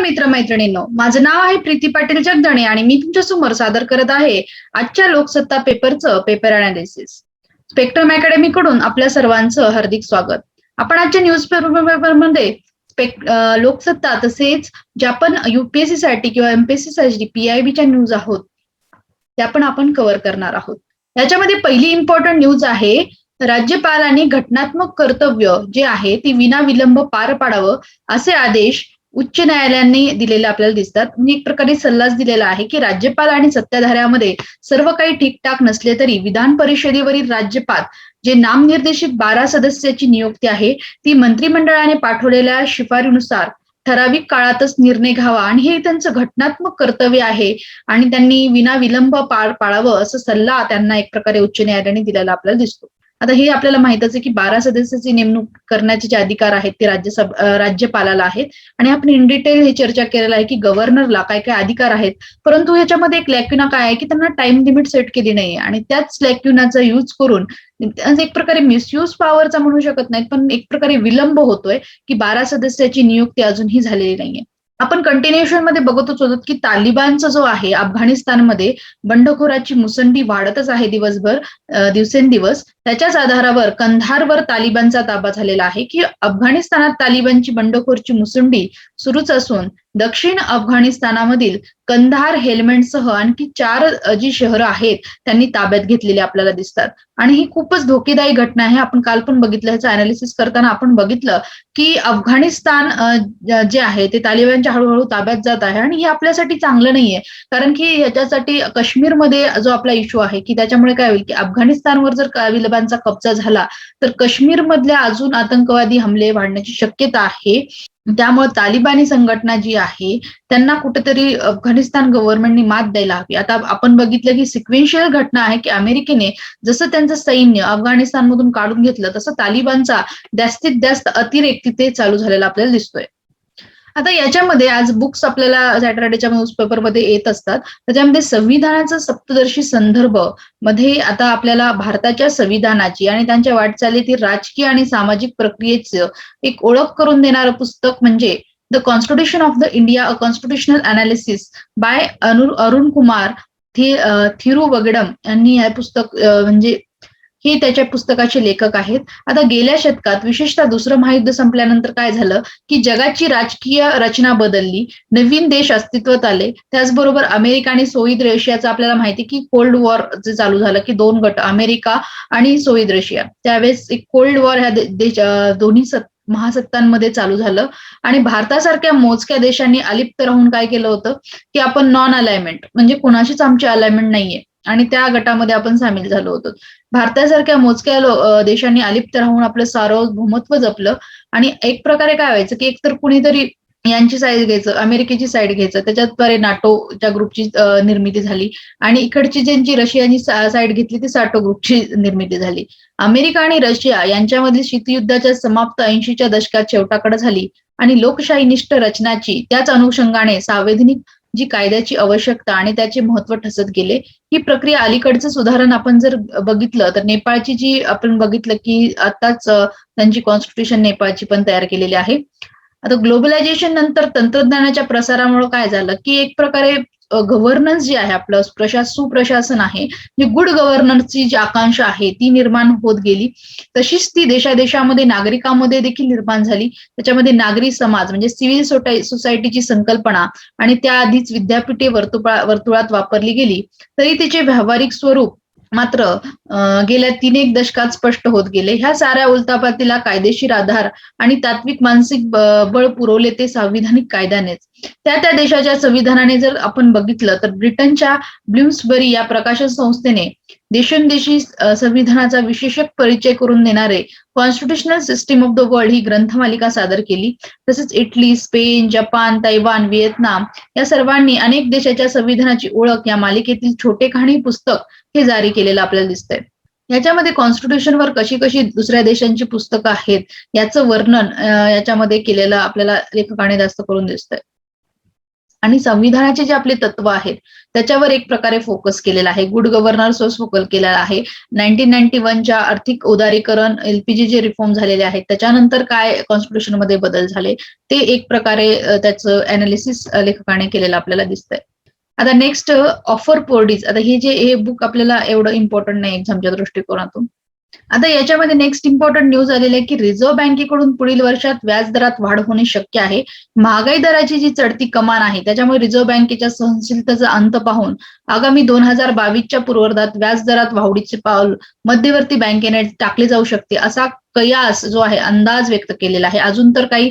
मित्र मैत्रिणींनो माझं नाव आहे प्रीती पाटील जगदणे आणि मी तुमच्यासमोर सादर करत आहे आजच्या लोकसत्ता पेपरचं पेपर अनालिसिस स्पेक्ट्रम अकॅडमी कडून आपल्या सर्वांचं हार्दिक स्वागत. आपण आजच्या न्यूज पेपरमध्ये लोकसत्ता तसेच ज्या पण युपीएससी साठी किंवा एमपीएससी साठी पीआयबीच्या न्यूज आहोत त्या पण आपण कव्हर करणार आहोत. याच्यामध्ये पहिली इम्पॉर्टंट न्यूज आहे राज्यपालांनी घटनात्मक कर्तव्य जे आहे ते विना विलंब पार पाडावं असे आदेश उच्च न्यायालयाने दिलेले आपल्याला दिसतात. म्हणजे एक प्रकारे सल्लाच दिलेला आहे की राज्यपाल आणि सत्ताधाऱ्यामध्ये सर्व काही ठीकठाक नसले तरी विधान परिषदेवरील राज्यपाल जे नामनिर्देशित बारा सदस्याची नियुक्ती आहे ती मंत्रिमंडळाने पाठवलेल्या शिफारीनुसार ठराविक काळातच निर्णय घ्यावा. आणि हे त्यांचं घटनात्मक कर्तव्य आहे. आणि त्यांनी विना विलंब पाळ पाळावं असं सल्ला त्यांना एक प्रकारे उच्च न्यायालयाने दिलेला आपल्याला दिसतो. आता हे आपल्याला माहितच आहे की बारा सदस्याची नेमणूक करण्याचे जे अधिकार आहेत ते राज्यसभा राज्यपालाला आहेत. आणि आपण इन डिटेल हे चर्चा केलेलं आहे की गव्हर्नरला काय काय अधिकार आहेत. परंतु ह्याच्यामध्ये एक लॅक्युना काय आहे की त्यांना टाइम लिमिट सेट केली नाही आणि त्याच लॅक्युनाचा युज करून एक प्रकारे मिसयूज पॉवरचा म्हणू शकत नाहीत पण एक प्रकारे विलंब होतोय की बारा सदस्याची नियुक्ती अजूनही झालेली नाहीये. आपण कंटिन्युएशनमध्ये बघतच होतो की तालिबानचा जो आहे अफगाणिस्तानमध्ये बंडखोराची मुसंडी वाढतच आहे दिवसभर दिवसेंदिवस. त्याच्याच आधारावर कंधारवर तालिबानचा ताबा झालेला आहे की अफगाणिस्तानात तालिबानची बंडखोरची मुसुंडी सुरूच असून दक्षिण अफगाणिस्तानामधील कंधार हेल्मेंटसह आणखी चार जी शहरं आहेत त्यांनी ताब्यात घेतलेली आपल्याला दिसतात. आणि ही खूपच धोकेदायी घटना आहे. आपण काल पण बघितलं ह्याचं अनालिसिस करताना आपण बघितलं की अफगाणिस्तान जे आहे ते तालिबानच्या हळूहळू ताब्यात जात आहे आणि हे आपल्यासाठी चांगलं नाहीये. कारण की ह्याच्यासाठी काश्मीरमध्ये जो आपला इश्यू आहे की त्याच्यामुळे काय होईल की अफगाणिस्तानवर जर तालिबानचा कब्जा झाला तर काश्मीरमधल्या अजून आतंकवादी हमले वाढण्याची शक्यता आहे. त्यामुळे तालिबानी संघटना जी आहे त्यांना कुठेतरी अफगाणिस्तान गव्हर्नमेंटनी मात द्यायला हवी. आता आपण बघितलं की सिक्वेन्शियल घटना आहे की अमेरिकेने जसं त्यांचं सैन्य अफगाणिस्तानमधून काढून घेतलं तसं तालिबानचा जास्तीत जास्त अतिरेक तिथे चालू झालेला आपल्याला दिसतोय. आता याच्यामध्ये आज बुक्स आपल्याला सॅटरडेच्या न्यूजपेपरमध्ये येत असतात. त्याच्यामध्ये संविधानाचा सप्तदर्शी संदर्भमध्ये आता आपल्याला भारताच्या संविधानाची आणि त्यांच्या वाटचालीतील राजकीय आणि सामाजिक प्रक्रियेचं एक ओळख करून देणारं पुस्तक म्हणजे the constitution of the India a constitutional analysis by Arun Kumar Thiruvengadam यांनी हे पुस्तक म्हणजे हे त्याच्या पुस्तकाचे लेखक आहेत. आता गेल्या शतकात विशेषतः दुसरं महायुद्ध संपल्यानंतर काय झालं? की जगाची राजकीय रचना बदलली. नवीन देश अस्तित्वात आले. त्याचबरोबर अमेरिका आणि सोईद रशियाचं आपल्याला माहिती की कोल्ड वॉर जे चालू झालं की दोन गट अमेरिका आणि सोयीद रशिया. त्यावेळेस एक कोल्ड वॉर ह्या देश दोन्ही महासत्तांमध्ये चालू झालं. आणि भारतासारख्या मोजक्या देशांनी अलिप्त राहून काय केलं होतं? की आपण नॉन अलायमेंट म्हणजे कोणाशीच आमची अलायमेंट नाहीये. आणि त्या गटामध्ये आपण सामील झालो होतो. भारतासारख्या मोजक्या देशांनी अलिप्त राहून आपलं सार्वभौमत्व जपलं आणि एक प्रकारे काय व्हायचं की एकतर कुणीतरी यांची साईड घ्यायचं अमेरिकेची साईड घ्यायचं त्याच्याद्वारे नाटोच्या ग्रुपची निर्मिती झाली आणि इकडची ज्यांची रशियानी साईड घेतली ती साटो ग्रुपची निर्मिती झाली. अमेरिका आणि रशिया यांच्यामधील शीतयुद्धाच्या समाप्त ऐंशीच्या दशकात शेवटाकडे झाली आणि लोकशाहीनिष्ठ रचनाची त्याच अनुषंगाने सावेधनिक जी कायद्याची आवश्यकता आणि त्याचे महत्त्व ठसत गेले ही प्रक्रिया अलीकडचं उदाहरण आपण जर बघितलं तर नेपाळची जी आपण बघितलं की आताच त्यांची कॉन्स्टिट्यूशन नेपाळची पण तयार केलेली आहे. आता ग्लोबलायझेशन नंतर तंत्रज्ञानाच्या प्रसारामुळे काय झालं की एक प्रकारे गव्हर्नन्स जी आहे आपलं प्रशास सुप्रशासन आहे जी गुड गव्हर्नन्सची जी आकांक्षा आहे ती निर्माण होत गेली. तशीच ती देशादेशामध्ये नागरिकांमध्ये देखील निर्माण झाली. त्याच्यामध्ये नागरी समाज म्हणजे सिव्हिल सोसायटीची संकल्पना आणि त्याआधीच विद्यापीठे वर्तुळा वर्तुळात वापरली गेली. तरी तिचे व्यावहारिक स्वरूप मात्र गेल्या तीन एक दशकात स्पष्ट होत गेले. ह्या साऱ्या उलतापातीला कायदेशीर आधार आणि तात्विक मानसिक बळ पुरवले ते संविधानिक कायद्यानेच. त्या त्या देशाच्या संविधानाने जर आपण बघितलं तर ब्रिटनच्या ब्ल्यूम्सबरी या प्रकाशन संस्थेने देशोंदेशी संविधानाचा विशेषक परिचय करून देणारे constitutional system of the world ही ग्रंथमालिका सादर केली. तसेच Italy Spain Japan Taiwan Vietnam या सर्वांनी अनेक देशाच्या संविधानाची ओळख या मालिकेतील छोटे कहाणी पुस्तक हे जारी केलेलं आपल्याला दिसतंय. याच्यामध्ये कॉन्स्टिट्युशनवर कशी कशी दुसऱ्या देशांची पुस्तकं आहेत याचं वर्णन याच्यामध्ये केलेलं आपल्याला लेखकाने जास्त करून दिसतंय. आणि संविधानाचे जे आपले तत्व आहेत त्याच्यावर एक प्रकारे फोकस केलेला आहे. गुड गव्हर्नन्सवर फोकस केलेला आहे. नाईन्टीन नाईन्टी वनच्या आर्थिक उदारीकरण एलपीजी जे रिफॉर्म झालेले आहेत त्याच्यानंतर काय कॉन्स्टिट्युशनमध्ये बदल झाले ते एक प्रकारे त्याचं अनालिसिस लेखकाने केलेलं आपल्याला दिसतंय. आता नेक्स्ट ऑफर पोर्डीज आता हे जे हे बुक आपल्याला एवढं इम्पॉर्टंट नाही एक्झामच्या दृष्टिकोनातून. आता याच्यामध्ये नेक्स्ट इम्पॉर्टंट न्यूज आलेली आहे की रिझर्व्ह बँकेकडून पुढील वर्षात व्याज दरात वाढ होणे शक्य आहे. महागाई दराची जी चढती कमान आहे त्याच्यामुळे रिझर्व्ह बँकेच्या सहनशीलतेचा अंत पाहून आगामी दोन हजार बावीसच्या पूर्वार्धात व्याज दरात वाढीचे पाऊल मध्यवर्ती बँकेने टाकले जाऊ शकते असा कयास जो आहे अंदाज व्यक्त केलेला आहे. अजून तर काही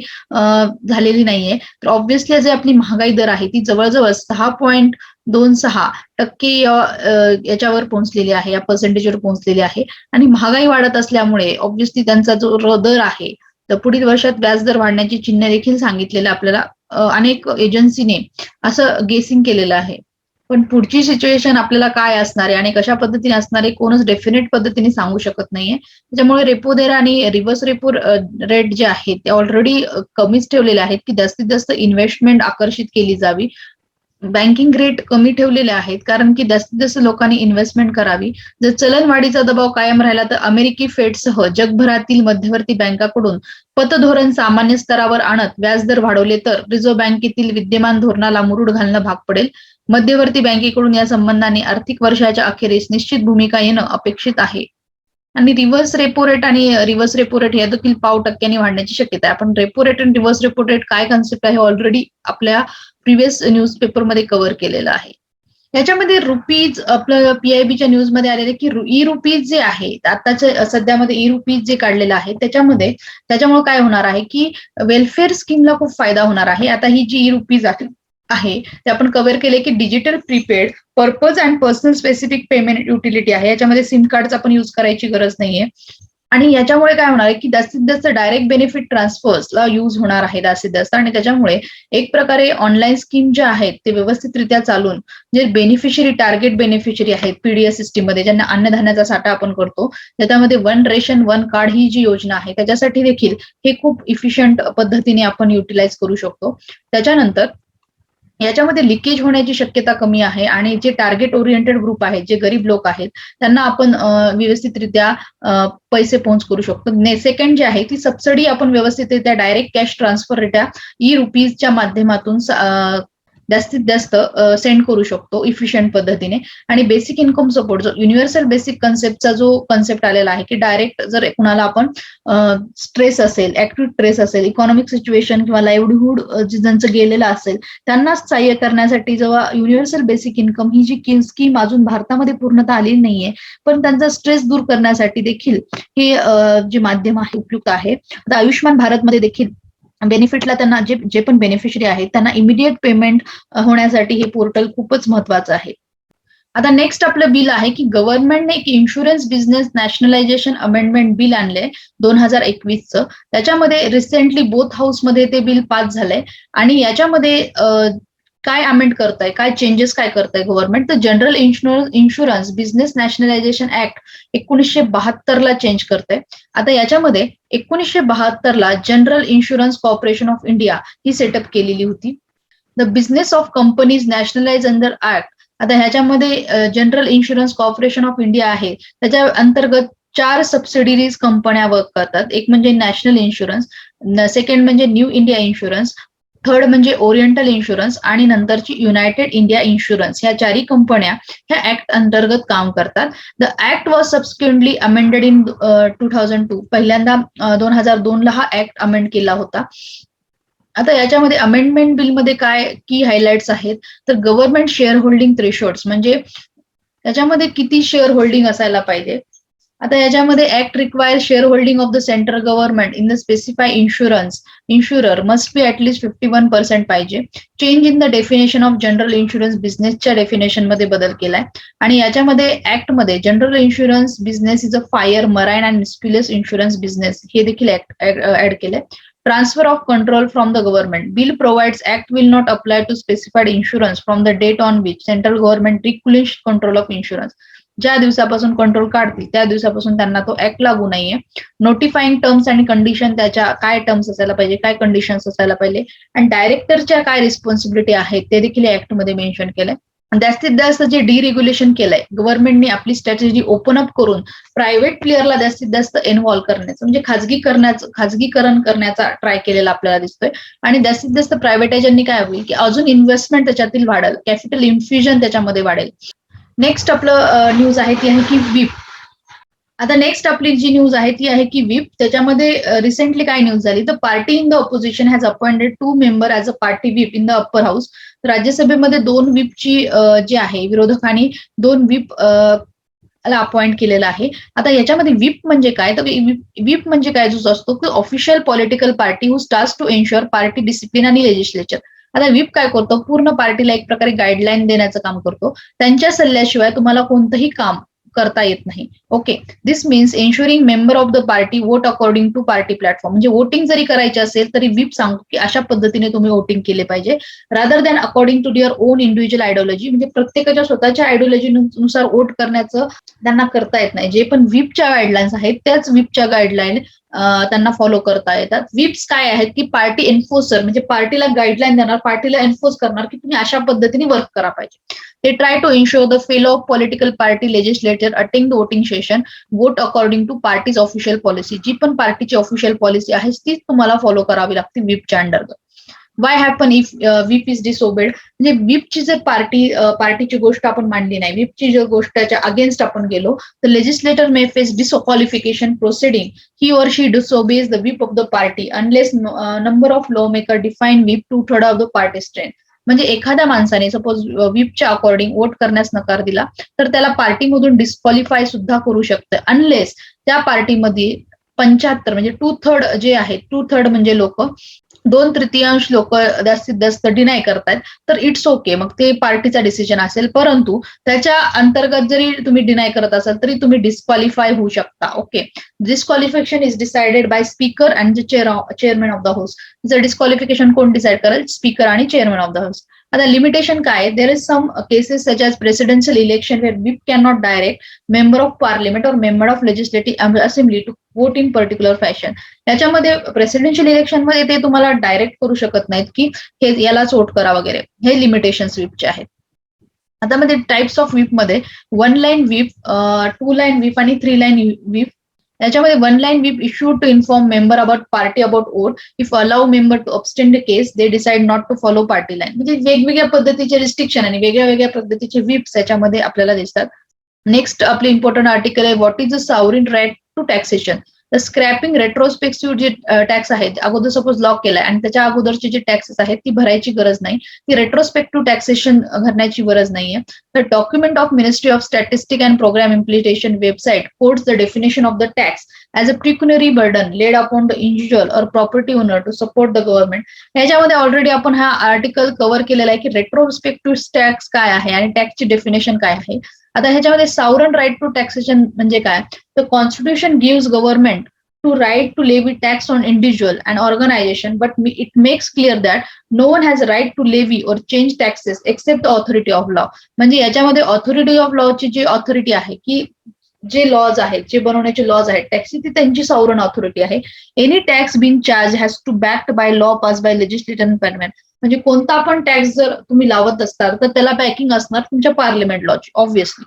झालेली नाहीये. तर ऑब्व्हियसली जे आपली महागाई दर आहे ती जवळजवळ सहा पॉईंट दोन सहा टक्के याच्यावर पोहोचलेली आहे या पर्सेंटेजवर पोहोचलेली आहे. आणि महागाई वाढत असल्यामुळे ऑब्व्हियसली त्यांचा जो दर आहे तर पुढील वर्षात व्याजदर वाढण्याची चिन्ह देखील सांगितलेलं आपल्याला अनेक एजन्सीने असं गेसिंग केलेलं आहे. पण पुढची सिच्युएशन आपल्याला काय असणार आहे आणि कशा पद्धतीने असणार आहे कोणच डेफिनेट पद्धतीने सांगू शकत नाहीये. त्याच्यामुळे रेपो दर आणि रिव्हर्स रेपो रेट जे आहेत ते ऑलरेडी कमीच ठेवलेले आहेत की जास्तीत जास्त इन्व्हेस्टमेंट आकर्षित केली जावी. बँकिंग रेट कमी ठेवलेले आहेत कारण की जास्तीत जास्त लोकांनी इन्व्हेस्टमेंट करावी. जर चलनवाढीचा दबाव कायम राहिला तर अमेरिकी फेडसह जगभरातील मध्यवर्ती बँकाकडून पतधोरण सामान्य स्तरावर आणत व्याजदर वाढवले तर रिझर्व्ह बँकेतील विद्यमान धोरणाला मुरुड घालणं भाग पडेल. मध्यवर्ती बँकेकडून या संबंधाने आर्थिक वर्षाच्या अखेरीस निश्चित भूमिका येणं अपेक्षित आहे. आणि रिव्हर्स रेपो रेट आणि रिव्हर्स रेपो रेट या देखील पाव टक्क्यांनी वाढण्याची शक्यता आहे. आपण रेपो रेट आणि रिव्हर्स रेपो रेट काय कन्सेप्ट आहे ऑलरेडी आपल्या प्रिव्हियस न्यूजपेपरमध्ये कव्हर केलेलं आहे. याच्यामध्ये रुपीज आपलं पीआयबीच्या न्यूजमध्ये आलेले की ई रुपीज जे आहे आताच्या सध्यामध्ये ई रुपीज जे काढलेलं आहे त्याच्यामध्ये त्याच्यामुळे काय होणार आहे की वेलफेअर स्कीमला खूप फायदा होणार आहे. आता ही जी ई रुपीज आहे आहे. ते आपण कव्हर केले की digital prepaid purpose and personal specific payment utility आहे. याच्यामध्ये सिम कार्डचा आपण युज करायची गरज नाहीये. आणि याच्यामुळे काय होणार आहे की जास्तीत जास्त डायरेक्ट बेनिफिट ट्रान्सफर्सला यूज होणार आहे जास्तीत जास्त. आणि त्याच्यामुळे एक प्रकारे ऑनलाईन स्कीम ज्या आहेत ते व्यवस्थितरित्या चालून जे बेनिफिशरी टार्गेट बेनिफिशरी आहेत पीडीएस सिस्टीममध्ये ज्यांना अन्नधान्याचा साठा आपण करतो त्याच्यामध्ये वन रेशन वन कार्ड ही जी योजना आहे त्याच्यासाठी देखील हे खूप इफिशियंट पद्धतीने आपण युटिलाइज करू शकतो. त्याच्यानंतर याच्यामध्ये लिकेज होण्याची शक्यता कमी आहे आणि जे टार्गेट ओरिएंटेड ग्रुप आहेत जे गरीब लोक आहेत त्यांना आपण व्यवस्थितरित्या पैसे पोहोच करू शकतो. सेकंड जे आहे ती सबसिडी आपण व्यवस्थितरित्या डायरेक्ट कॅश ट्रान्सफर रित्या ई रुपीजच्या माध्यमातून जास्तीत जास्त सेंड करू शकतो इफिशियंट पद्धतीने. आणि बेसिक इन्कम सपोर्ट जो युनिव्हर्सल बेसिक कन्सेप्टचा जो कन्सेप्ट आलेला आहे की डायरेक्ट जर कुणाला आपण स्ट्रेस असेल ऍक्टिव्ह स्ट्रेस असेल इकॉनॉमिक सिच्युएशन किंवा लाईव्हलीहूड ज्यांचं गेलेलं असेल त्यांना सहाय्य करण्यासाठी जेव्हा युनिव्हर्सल बेसिक इन्कम ही जी स्कीम अजून भारतामध्ये पूर्णतः आलेली नाहीये पण त्यांचा स्ट्रेस दूर करण्यासाठी देखील हे जे माध्यम आहे उपयुक्त आहे. आता आयुष्यमान भारतमध्ये देखील बेनिफिटला त्यांना जे जे पण बेनिफिशरी आहेत त्यांना इमिडिएट पेमेंट होण्यासाठी हे पोर्टल खूपच महत्वाचं आहे. आता नेक्स्ट आपलं बिल आहे की गव्हर्नमेंटने एक insurance business nationalisation amendment bill आणले दोन हजार एकवीसचं. त्याच्यामध्ये रिसेंटली बोथ हाऊसमध्ये ते बिल पास झालंय. आणि याच्यामध्ये काय अमेंड करताय? काय चेंजेस काय करताय गव्हर्नमेंट तर general insurance insurance business nationalisation act एकोणीसशे बहात्तरला चेंज करते आता याच्यामध्ये एकोणीसशे बहात्तरला general insurance corporation of India he setup केलेली होती. The business of companies nationalise under act आता ह्याच्यामध्ये general insurance corporation of India आहे. त्याच्या अंतर्गत चार सबसिडरीज कंपन्या वर्क करतात. एक म्हणजे नॅशनल इन्शुरन्स सेकंड म्हणजे न्यू इंडिया इन्शुरन्स थर्ड म्हणजे ओरिएंटल इन्शुरन्स आणि नंतरची युनायटेड इंडिया इन्शुरन्स. ह्या चारही कंपन्या ह्या ऍक्ट अंतर्गत काम करतात. The act was subsequently amended in two thousand two पहिल्यांदा दोन हजार दोन ला हा ऍक्ट अमेंड केला होता. आता याच्यामध्ये अमेंडमेंट बिलमध्ये काय की हायलाइट्स आहेत? तर गव्हर्नमेंट शेअर होल्डिंग थ्रेशोर्ड्स म्हणजे त्याच्यामध्ये किती शेअर होल्डिंग असायला पाहिजे? आता याच्यामध्ये act require share holding of the central government in the specify insurance insurer must be at least fifty one percent पाहिजे change in the definition of general insurance बिझनेसच्या डेफिनेशनमध्ये बदल केलाय. आणि याच्यामध्ये ऍक्टमध्ये general insurance business is a fire marine and miscellaneous insurance business हे देखील add केलंय. Transfer of control from the government. Bill provides Act will not apply to specified insurance from the date on which central government relinquished control of insurance. ज्या दिवसापासून control काढतील त्या दिवसापासून त्यांना तो ऍक्ट लागू नाहीये. नोटिफाईंग टर्म्स आणि कंडिशन त्याच्या काय टर्म्स असायला पाहिजे काय कंडिशन्स असायला पाहिजे आणि डायरेक्टरच्या काय रिस्पॉन्सिबिलिटी आहेत ते देखील ऍक्टमध्ये ऍक्टमध्ये मेन्शन केलंय. जास्तीत जास्त जे डिरेग्युलेशन केलंय गव्हर्नमेंटने आपली स्ट्रॅटेजी ओपन अप करून प्रायव्हेट प्लेअरला जास्तीत जास्त इन्व्हॉल्व्ह करण्याचं म्हणजे खाजगी करण्याचं खाजगीकरण करण्याचा ट्राय केलेला आपल्याला दिसतोय. आणि जास्तीत जास्त प्रायव्हेटायझरनी काय होईल की अजून इन्व्हेस्टमेंट त्याच्यातील वाढेल कॅपिटल इन्फ्युजन त्याच्यामध्ये वाढेल. नेक्स्ट आपलं न्यूज आहे ती आहे की विप आता नेक्स्ट आपली जी न्यूज आहे ती आहे की विप त्याच्यामध्ये रिसेंटली काय न्यूज झाली? तर party in the opposition has appointed two member as a party whip in the upper house राज्यसभेमध्ये दोन विपची जी आहे विरोधकांनी दोन विप ला अपॉइंट केलेला आहे. आता याच्यामध्ये विप म्हणजे काय? तर विप म्हणजे काय जो असतो? की official political party who stars to ensure party discipline आणि लेजिस्लेचर आता व्हीप काय करतो? पूर्ण पार्टीला एक प्रकारे गाईडलाईन देण्याचं काम करतो. त्यांच्या सल्ल्याशिवाय तुम्हाला कोणतंही काम करता येत नाही. Okay this means ensuring member of the party vote according to party platform म्हणजे वोटिंग जरी करायची असेल तरी व्हीप सांगतो की अशा पद्धतीने तुम्ही वोटिंग केले पाहिजे. Rather than according to your own individual ideology म्हणजे प्रत्येकाच्या स्वतःच्या आयडिओलॉजी नुसार वोट करण्याचं त्यांना करता येत नाही. जे पण व्हीपच्या गाईडलाईन्स आहेत त्याच व्हीपच्या गाईडलाईन त्यांना फॉलो करता येतात. विप्स काय आहेत की पार्टी एन्फोर्सर म्हणजे पार्टीला गाईडलाईन देणार पार्टीला एन्फोर्स करणार की तुम्ही अशा पद्धतीने वर्क करा पाहिजे. ते try to ensure the fellow of political party legislator attend the voting session vote according to party's official policy जी पण पार्टीची ऑफिशियल पॉलिसी आहे तीच तुम्हाला फॉलो करावी लागते विपच्या under why happen if whip is disobeyed म्हणजे विपची जर पार्टी पार्टीची uh, गोष्ट आपण मांडली नाही विपची जर गोष्टच्या अगेन्स्ट आपण गेलो तर legislator may face disqualification proceeding he or she disobeys the whip of the party unless number of law maker define whip two third of the party strength म्हणजे एखाद्या माणसाने सपोज विपच्या अकॉर्डिंग वोट करण्यास नकार दिला तर त्याला पार्टीमधून डिस्क्वालिफाय सुद्धा करू शकतं. अनलेस त्या पार्टीमध्ये पंच्याहत्तर म्हणजे टू थर्ड जे आहे टू थर्ड म्हणजे लोक दोन तृतीयांश लोक जास्तीत जास्त डिनाय करतायत तर इट्स ओके मग ते पार्टीचा डिसिजन असेल परंतु त्याच्या अंतर्गत जरी तुम्ही डिनाय करत असाल तरी तुम्ही डिस्क्वालिफाय होऊ शकता. Okay disqualification is decided by speaker and chair chairman of the house जर डिस्क्वालिफिकेशन कोण डिसाईड करेल? स्पीकर आणि चेअरमॅन ऑफ द हाऊस आता लिमिटेशन काय there is some cases such as presidential election where whip can not direct member of parliament और member of legislative assembly to vote in particular fashion याच्यामध्ये presidential इलेक्शनमध्ये ते तुम्हाला direct करू शकत नाहीत की हे यालाच वोट करा वगैरे. हे लिमिटेशन विपचे आहेत. आता मध्ये types of विपमध्ये one line whip two line whip आणि थ्री लाईन विप याच्यामध्ये one line we issue to inform member about party about vote if allow member to abstain the case they decide not to follow party line म्हणजे वेगवेगळ्या पद्धतीचे restriction आणि वेगळ्या वेगळ्या पद्धतीचे विप्स याच्यामध्ये आपल्याला दिसतात. नेक्स्ट आपले इम्पॉर्टंट आर्टिकल आहे what is the sovereign right to taxation तर स्क्रॅपिंग रेट्रोस्पेक्टिव्ह जे टॅक्स आहेत अगोदर सपोज लॉक केलाय आणि त्याच्या अगोदरचे जे टॅक्सेस आहेत ती भरायची गरज नाही. ती रेट्रोस्पेक्टिव्ह टॅक्सेशन भरण्याची गरज नाहीये. तर document of ministry of statistic and program implementation website codes the definition of the tax as a pecuniary burden laid upon the individual or property owner to support the government ह्याच्यामध्ये already आपण हा article cover केलेला आहे की retrospective tax काय आहे आणि टॅक्सची डेफिनेशन काय आहे. आता ह्याच्यामध्ये सावरन राईट टू टॅक्सेशन म्हणजे काय? तर constitution gives government to right to levy tax on individual and organization but it makes clear that no one has right to levy or change taxes except the authority of law म्हणजे याच्यामध्ये authority of लॉची जी authority आहे की जे lodge आहेत जे बनवण्याचे लॉज आहेत टॅक्सी ती त्यांची सॉवरन ऑथॉरिटी आहे. Any tax being charge has to backed by law pass by legislator parliament म्हणजे कोणता पण टॅक्स जर तुम्ही लावत असताल तर त्याला बॅकिंग असणार तुमच्या पार्लिमेंट लॉची ऑब्व्हियसली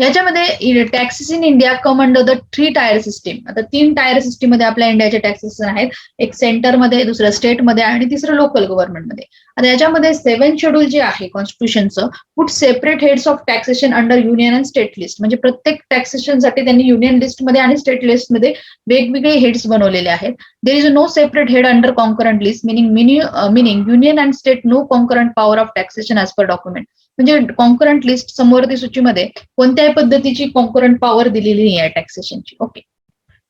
याच्यामध्ये taxes in India come under the three tier system आता तीन टायर सिस्टीममध्ये आपल्या इंडियाचे टॅक्सेस आहेत. एक सेंटरमध्ये दुसरं स्टेटमध्ये आणि तिसरं लोकल गव्हर्नमेंटमध्ये आता याच्यामध्ये सेव्हन शेड्यूल जे आहे कॉन्स्टिट्यूशनचं put separate heads of taxation under union and state list म्हणजे प्रत्येक टॅक्सेशनसाठी त्यांनी युनियन लिस्टमध्ये आणि स्टेट लिस्टमध्ये वेगवेगळे हेड्स बनवलेले आहेत. There is no separate head under concurrent list meaning meaning union and state no concurrent power of taxation as per document म्हणजे कॉन्करंट लिस्ट समवर्ती सूचीमध्ये कोणत्याही पद्धतीची कॉन्करंट पॉवर दिलेली नाही आहे टॅक्सेशनची ओके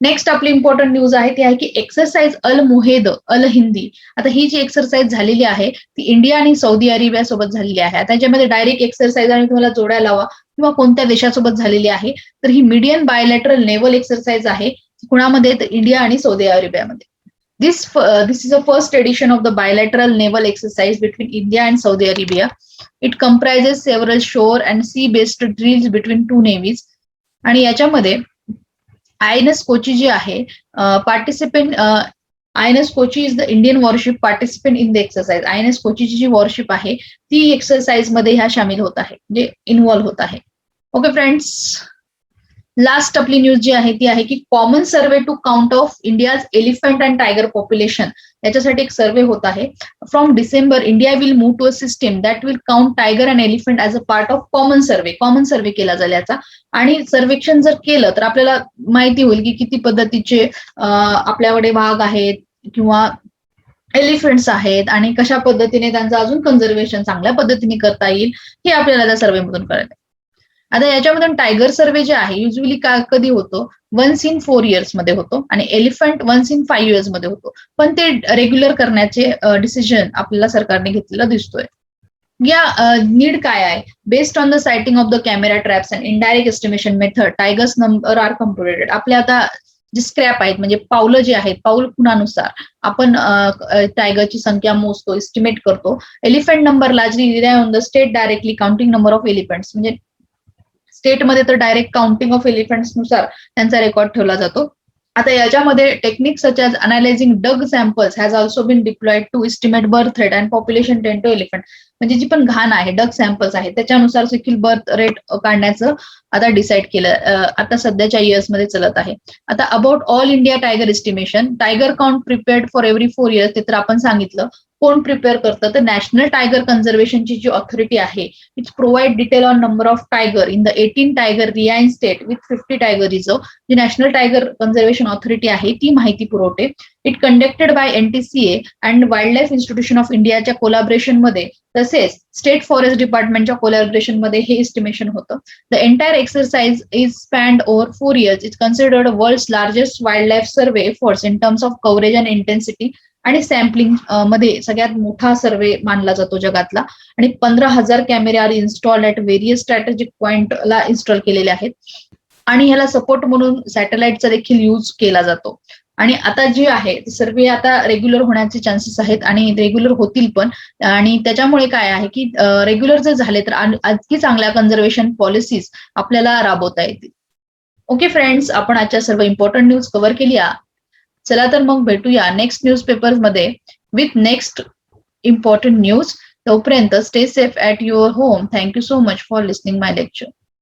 नेक्स्ट आपली इम्पॉर्टंट न्यूज आहे ती आहे की एक्सरसाइज अल मुहेद अल हिंदी आता ही जी एक्सरसाइज झालेली आहे ती इंडिया आणि सौदी अरेबिया सोबत झालेली आहे. त्याच्यामध्ये डायरेक्ट एक्सरसाइज आणि तुम्हाला जोड्या लावा किंवा कोणत्या देशासोबत झालेली आहे तर ही मीडियन बायोलॅटरल नेव्हल एक्सरसाइज आहे कुणामध्ये? तर इंडिया आणि सौदी अरेबियामध्ये This uh, this is the first edition of the bilateral naval exercise between India and Saudi Arabia. It comprises several shore and sea-based drills between two navies. आणि याच्यामध्ये I N S Kochi जी आहे participant I N S Kochi is the Indian warship participant in the exercise I N S कोचीची जी warship आहे ती एक्सरसाइजमध्ये ह्या सामील होत आहे म्हणजे इन्व्हॉल्व्ह होत आहे ओके फ्रेंड्स लास्ट आपली न्यूज जी आहे ती आहे की common survey to count of India's elephant and tiger population याच्यासाठी एक सर्वे होत आहे. From December India will move to a system that will count tiger and elephant as a part of common survey common survey केला जाईल याचा. आणि सर्वेक्षण जर केलं तर आपल्याला माहिती होईल की किती पद्धतीचे आपल्याकडे वाघ आहेत किंवा एलिफंट्स आहेत आणि कशा पद्धतीने त्यांचं अजून कन्झर्वेशन चांगल्या पद्धतीने करता येईल हे आपल्याला त्या सर्वेमधून कळत आहे आता याच्यामधून टायगर सर्वे जे आहे युजली का कधी होतो? वन्स इन फोर इयर्समध्ये होतो आणि एलिफंट वन्स इन फाईव्ह इयर्समध्ये होतो. पण ते रेग्युलर करण्याचे डिसिजन आपल्याला सरकारने घेतलेला दिसतोय. या नीड काय आहे? Based on the sighting of the camera traps and indirect estimation method tigers number are computed आपल्या आता जे स्क्रॅप आहेत म्हणजे पावलं जे आहेत पाऊल खुणानुसार आपण टायगरची संख्या मोजतो एस्टिमेट करतो. Elephant number largely on the state directly counting number of elephants म्हणजे स्टेटमध्ये तर डायरेक्ट काउंटिंग ऑफनुसार त्यांचा रेकॉर्ड ठेवला जातो. आता याच्यामध्ये technique such as analyzing dung samples has also been deployed to estimate birth rate and population ten to elephant म्हणजे जी पण घाण आहे डग सॅम्पल्स आहे त्याच्यानुसार देखील बर्थ रेट काढण्याचं आता डिसाईड केलं आता सध्याच्या इयर्समध्ये चलत आहे. आता about all India tiger estimation tiger count prepared for every four years ते तर आपण सांगितलं. कोण प्रिपेअर करतं? तर नॅशनल टायगर कन्झर्वेशनची जी ऑथॉरिटी आहे it's provide detail on number of tiger in the eighteen tiger range state with fifty tiger reserve G national tiger conservation authority आहे ती माहिती पुरवते. It conducted by NTCA and wildlife institution of इंडियाच्या कोलॅबरेशनमध्ये तसेच state forest डिपार्टमेंटच्या कोलॅबरेशनमध्ये हे estimation होतं. The entire exercise is spanned over four years is considered world largest wildlife survey efforts in terms of coverage and intensity आणि सॅम्पलिंगमध्ये सगळ्यात मोठा सर्वे मानला जातो जगातला. आणि पंधरा हजार कॅमेरे are install at various strategic पॉइंटला इन्स्टॉल केलेले आहेत. आणि ह्याला सपोर्ट म्हणून सॅटेलाइटचा देखील यूज केला जातो. आणि आता जे आहे सर्वे आता रेग्युलर होण्याचे चान्सेस आहेत आणि रेग्युलर होतील पण. आणि त्याच्यामुळे काय आहे की रेग्युलर जर झाले तर आणखी चांगल्या कन्झर्वेशन पॉलिसीज आपल्याला राबवता येतील. ओके फ्रेंड्स आपण आजच्या सर्व इम्पॉर्टंट न्यूज कव्हर केली चला तर मग भेटूया नेक्स्ट न्यूज पेपरमध्ये विथ नेक्स्ट इम्पॉर्टंट न्यूज तोपर्यंत stay safe at your home thank you so much for listening my lecture